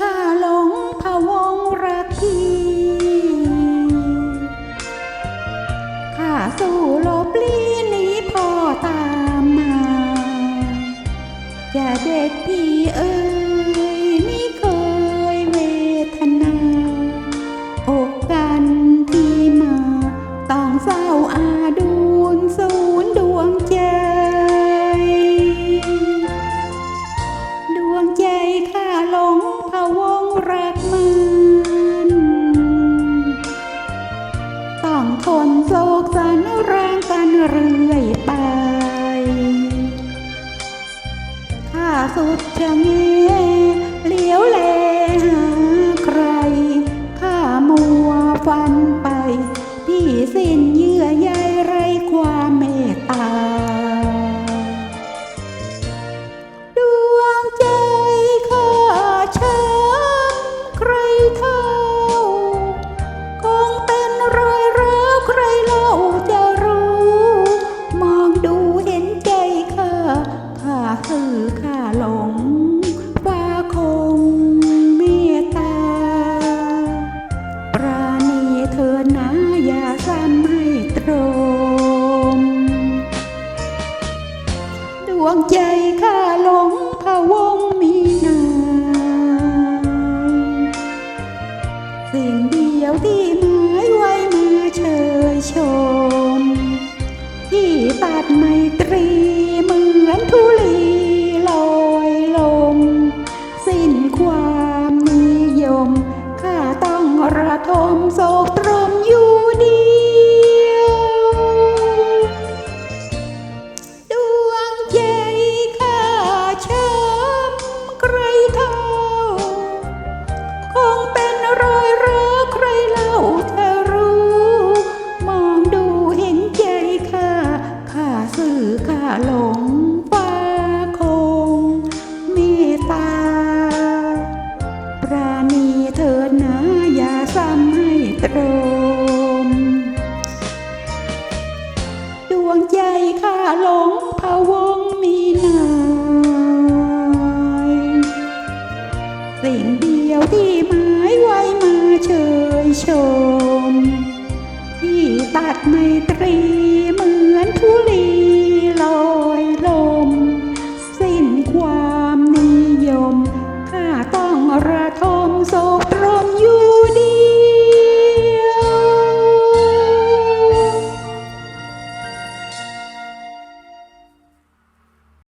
ข้าหลงพะวงรักพี่ข้าสู้หลบลี้หนีพ่อตามมาจะเด็กพี่เอ๋ยไม่เคยเวทนาอกกันที่มา ต้องเศร้าอา สุดจะเงเหลียวแลหาใคร ข้ามัวฟันไปพี่สิ้นเยื่อใยไรความเมตตา วงใจข้าหลงพะวงมีนายสิ่งเดียวที่หมายไว้มาเชยชม ที่ตัดไมตรีเหมือนทุลีลอยลม สิ้นความนิยมข้าต้องระทมโศก หลงฟ้าคงเมตตา ปราณีเถิดนะอย่าซ้ำให้ตรม ดวงใจข้าหลงพะวงมีนายสิ่งเดียวที่หมายไว้มาเชยชม ที่ตัดไมตรี